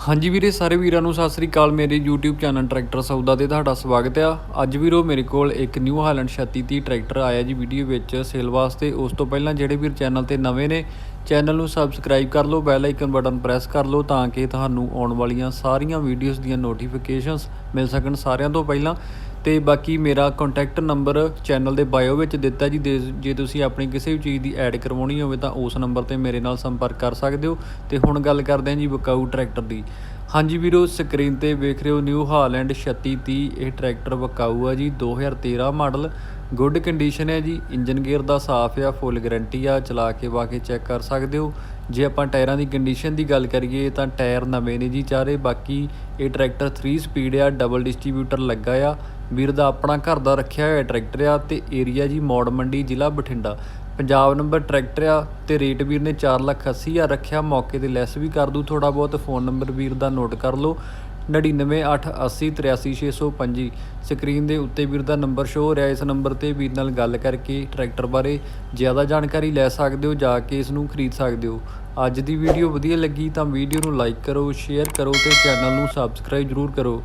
ਹਾਂਜੀ ਵੀਰੇ, ਸਾਰੇ ਵੀਰਾਂ ਨੂੰ ਸਤਿ ਸ੍ਰੀ ਅਕਾਲ। ਮੇਰੇ YouTube ਚੈਨਲ ਟਰੈਕਟਰ ਸੌਦਾ ਤੇ ਤੁਹਾਡਾ ਸਵਾਗਤ ਆ। ਅੱਜ ਵੀਰੋ, ਮੇਰੇ ਕੋਲ ਇੱਕ ਨਿਊ ਹਾਲੈਂਡ 3630 ਟਰੈਕਟਰ ਆਇਆ ਜੀ ਵੀਡੀਓ ਵਿੱਚ ਸੇਲ ਵਾਸਤੇ। ਉਸ ਤੋਂ ਪਹਿਲਾਂ ਜਿਹੜੇ ਵੀਰ ਚੈਨਲ ਤੇ ਨਵੇਂ ਨੇ, ਚੈਨਲ ਨੂੰ ਸਬਸਕ੍ਰਾਈਬ ਕਰ ਲਓ, ਬੈਲ ਆਈਕਨ ਬਟਨ ਪ੍ਰੈਸ ਕਰ ਲਓ ਤਾਂ ਕਿ ਤੁਹਾਨੂੰ ਆਉਣ ਵਾਲੀਆਂ ਸਾਰੀਆਂ ਵੀਡੀਓਜ਼ ਦੀਆਂ ਨੋਟੀਫਿਕੇਸ਼ਨਸ ਮਿਲ ਸਕਣ ਸਾਰਿਆਂ ਤੋਂ ਪਹਿਲਾਂ। ਤੇ ਬਾਕੀ ਮੇਰਾ ਕੰਟੈਕਟ ਨੰਬਰ ਚੈਨਲ ਦੇ ਬਾਇਓ ਵਿੱਚ ਦਿੱਤਾ ਜੀ। ਦੇ- ਜੇ ਤੁਸੀਂ ਆਪਣੀ ਕਿਸੇ ਵੀ ਚੀਜ਼ ਦੀ ਐਡ ਕਰਵਾਉਣੀ ਹੋਵੇ ਤਾਂ ਉਸ ਨੰਬਰ ਤੇ ਮੇਰੇ ਨਾਲ ਸੰਪਰਕ ਕਰ ਸਕਦੇ ਹੋ। ਤੇ ਹੁਣ ਗੱਲ ਕਰਦੇ ਹਾਂ ਜੀ ਬਕਾਊ ਟਰੈਕਟਰ ਦੀ। ਹਾਂਜੀ ਵੀਰੋ ਸਕਰੀਨ ਤੇ ਵੇਖ ਰਹੇ ਹੋ ਨਿਊ ਹਾਲੈਂਡ 3630 ਇਹ ਟਰੈਕਟਰ ਬਕਾਊ ਆ ਜੀ 2013 ਮਾਡਲ ਗੁੱਡ ਕੰਡੀਸ਼ਨ ਹੈ ਜੀ ਇੰਜਨ ਗੇਅਰ ਦਾ ਸਾਫ਼ ਆ ਫੁੱਲ ਗਾਰੰਟੀ ਆ, ਚਲਾ ਕੇ ਵਾ ਕੇ ਚੈੱਕ ਕਰ ਸਕਦੇ ਹੋ। ਜੇ ਆਪਾਂ ਟਾਇਰਾਂ ਦੀ ਕੰਡੀਸ਼ਨ ਦੀ ਗੱਲ ਕਰੀਏ, ਤਾਂ ਟਾਇਰ ਨਵੇਂ ਨੇ ਜੀ ਚਾਰੇ, ਬਾਕੀ ਇਹ ਟਰੈਕਟਰ 3 ਸਪੀਡ ਆ ਡਬਲ ਡਿਸਟ੍ਰੀਬਿਊਟਰ ਲੱਗਾ ਆ। ਵੀਰ ਦਾ ਆਪਣਾ ਘਰ ਦਾ ਰੱਖਿਆ ਹੋਇਆ ਟਰੈਕਟਰ ਆ, ਤੇ ਏਰੀਆ ਜੀ ਮੌੜ ਮੰਡੀ, ਜ਼ਿਲ੍ਹਾ ਬਠਿੰਡਾ। ਪੰਜਾਬ ਨੰਬਰ ਟਰੈਕਟਰ ਆ ਤੇ ਰੇਟ ਵੀਰ ਨੇ 4 ਲੱਖ 80 ਹਜ਼ਾਰ ਰੱਖਿਆ, ਮੌਕੇ ਤੇ ਲੈਸ ਵੀ ਕਰ ਦੂ ਥੋੜਾ ਬਹੁਤ, ਫੋਨ ਨੰਬਰ ਵੀਰ ਦਾ ਨੋਟ ਕਰ ਲਓ 9988083605 ਸਕਰੀਨ ਦੇ ਉੱਤੇ ਵੀਰ ਦਾ ਨੰਬਰ ਸ਼ੋ ਹੋ ਰਿਹਾ, ਇਸ ਨੰਬਰ ਤੇ ਵੀਰ ਨਾਲ ਗੱਲ ਕਰਕੇ ਟਰੈਕਟਰ ਬਾਰੇ ਜ਼ਿਆਦਾ ਜਾਣਕਾਰੀ ਲੈ ਸਕਦੇ ਹੋ, ਜਾ ਕੇ ਇਸ ਨੂੰ ਖਰੀਦ ਸਕਦੇ ਹੋ। ਅੱਜ ਦੀ ਵੀਡੀਓ ਵਧੀਆ ਲੱਗੀ ਤਾਂ ਵੀਡੀਓ ਨੂੰ ਲਾਈਕ ਕਰੋ ਸ਼ੇਅਰ ਕਰੋ ਤੇ ਚੈਨਲ ਨੂੰ ਸਬਸਕ੍ਰਾਈਬ ਜ਼ਰੂਰ ਕਰੋ।